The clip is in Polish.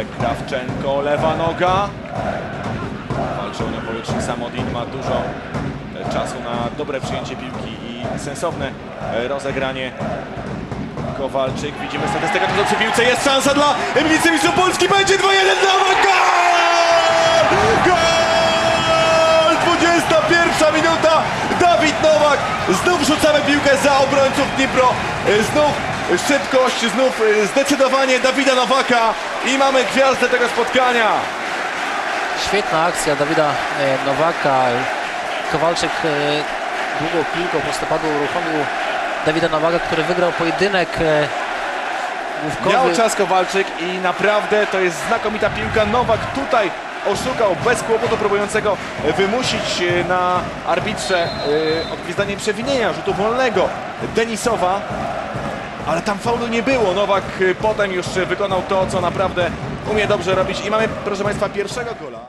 Szewczenko, lewa noga. Walczą na powierzchni Samodin, ma dużo e, czasu na dobre przyjęcie piłki i sensowne e, rozegranie. Kowalczyk, widzimy statystykę dużo przy piłce, jest szansa dla Emilicy Mistrzów Polski, będzie 2-1 Nowak, gol! Gol! 21 minuta, Dawid Nowak, znów rzucamy piłkę za obrońców Dnipro, E, znów szybkość, znów zdecydowanie Dawida Nowaka i mamy gwiazdę tego spotkania. Świetna akcja Dawida e, Nowaka. Kowalczyk e, długą piłką prostopadłą uruchomił Dawida Nowaka, który wygrał pojedynek e, główkowy. Miał czas Kowalczyk i naprawdę to jest znakomita piłka. Nowak tutaj oszukał bez kłopotu próbującego wymusić na arbitrze e, odgwizdanie przewinienia rzutu wolnego Denisowa. Ale tam faulu nie było. Nowak e, potem już wykonał to, co naprawdę umie dobrze robić i mamy, proszę Państwa, pierwszego gola.